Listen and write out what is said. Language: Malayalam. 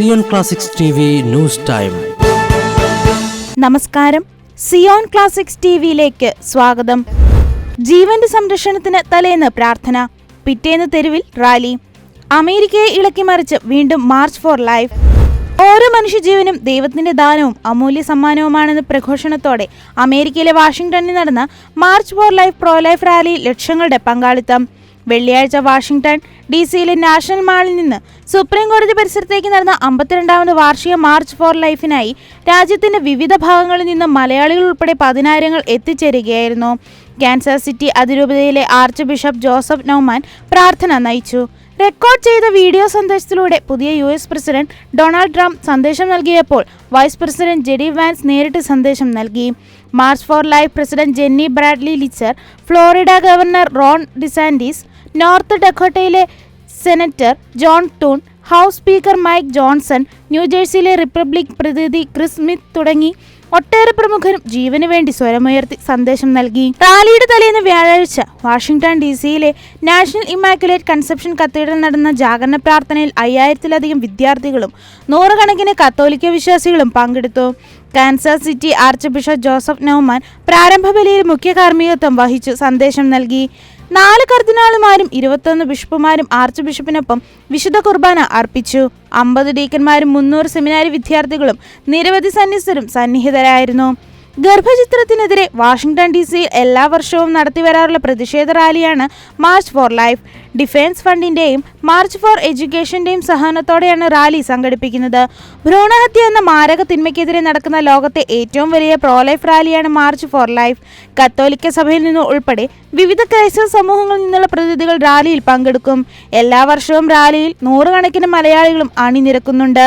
Zion classics news time. നമസ്കാരം. സിയോൺ ക്ലാസിക്സ് ടി വിയിലേക്ക് സ്വാഗതം. ജീവന്റെ സംരക്ഷണത്തിന് തലേന്ന് പ്രാർത്ഥന. പിറ്റേന്ന് തെരുവിൽ റാലി. അമേരിക്കയെ ഇളക്കി മറിച്ച് വീണ്ടും മാർച്ച് ഫോർ ലൈഫ്. ഓരോ മനുഷ്യജീവനും ദൈവത്തിന്റെ ദാനവും അമൂല്യ സമ്മാനവുമാണെന്ന പ്രഘോഷണത്തോടെ അമേരിക്കയിലെ വാഷിംഗ്ടണിൽ നടന്ന March for life pro life റാലിയിൽ ലക്ഷങ്ങളുടെ പങ്കാളിത്തം. വെള്ളിയാഴ്ച വാഷിംഗ്ടൺ ഡി സിയിലെ നാഷണൽ മാളിൽ നിന്ന് സുപ്രീം കോടതി പരിസരത്തേക്ക് നടന്ന അമ്പത്തിരണ്ടാമത് വാർഷിക മാർച്ച് ഫോർ ലൈഫിനായി രാജ്യത്തിന്റെ വിവിധ ഭാഗങ്ങളിൽ നിന്ന് മലയാളികൾ ഉൾപ്പെടെ പതിനായിരങ്ങൾ എത്തിച്ചേരുകയായിരുന്നു. കാൻസർ സിറ്റി അതിരൂപതയിലെ ആർച്ച് ബിഷപ്പ് ജോസഫ് നൌമാൻ പ്രാർത്ഥന നയിച്ചു. റെക്കോർഡ് ചെയ്ത വീഡിയോ സന്ദേശത്തിലൂടെ പുതിയ U S president Donald Trump സന്ദേശം നൽകിയപ്പോൾ വൈസ് പ്രസിഡന്റ് ജെഡി വാൻസ് നേരിട്ട് സന്ദേശം നൽകി. March for life president Jenny Bradley Lichter Florida governor Ron DeSantis north ഡെക്കോട്ടയിലെ senator John Thune house speaker Mike Johnson ന്യൂജേഴ്സിയിലെ republic പ്രതിനിധി ക്രിസ് സ്മിത്ത് തുടങ്ങി ഒട്ടേറെ പ്രമുഖരും ജീവന് വേണ്ടി സ്വരമുയർത്തി സന്ദേശം നൽകി. റാലിയുടെ തലേന്ന് വ്യാഴാഴ്ച വാഷിംഗ്ടൺ ഡി സിയിലെ നാഷണൽ ഇമാക്കുലേറ്റ് കൺസെപ്ഷൻ കത്തീഡ്രൽ നടന്ന ജാഗരണ പ്രാർത്ഥനയിൽ അയ്യായിരത്തിലധികം വിദ്യാർത്ഥികളും നൂറുകണക്കിന് കത്തോലിക്ക വിശ്വാസികളും പങ്കെടുത്തു. Kansas city archbishop Joseph Naumann പ്രാരംഭ ബലിയിൽ മുഖ്യ കാർമ്മികത്വം വഹിച്ചു സന്ദേശം നൽകി. നാല് കർദിനാളുമാരും ഇരുപത്തൊന്ന് ബിഷപ്പുമാരും ആർച്ച് ബിഷപ്പിനൊപ്പം വിശുദ്ധ കുർബാന അർപ്പിച്ചു. അമ്പത് ഡീക്കന്മാരും മുന്നൂറ് സെമിനാരി വിദ്യാർത്ഥികളും നിരവധി സന്യസ്തരും സന്നിഹിതരായിരുന്നു. ഗർഭചിത്രത്തിനെതിരെ വാഷിംഗ്ടൺ ഡി സിയിൽ എല്ലാ വർഷവും നടത്തിവരാറുള്ള പ്രതിഷേധ റാലിയാണ് മാർച്ച് ഫോർ ലൈഫ്. ഡിഫൻസ് ഫണ്ടിന്റെയും മാർച്ച് ഫോർ എഡ്യൂക്കേഷന്റെയും സഹകരണത്തോടെയാണ് റാലി സംഘടിപ്പിക്കുന്നത്. ഭ്രൂണഹത്യ എന്ന മാരക തിന്മയ്ക്കെതിരെ നടക്കുന്ന ലോകത്തെ ഏറ്റവും വലിയ പ്രോ ലൈഫ് റാലിയാണ് മാർച്ച് ഫോർ ലൈഫ്. കത്തോലിക്ക സഭയിൽ നിന്ന് ഉൾപ്പെടെ വിവിധ ക്രൈസ്തവ സമൂഹങ്ങളിൽ നിന്നുള്ള പ്രതിനിധികൾ റാലിയിൽ പങ്കെടുക്കും. എല്ലാ വർഷവും റാലിയിൽ നൂറുകണക്കിന് മലയാളികളും അണിനിരക്കുന്നുണ്ട്.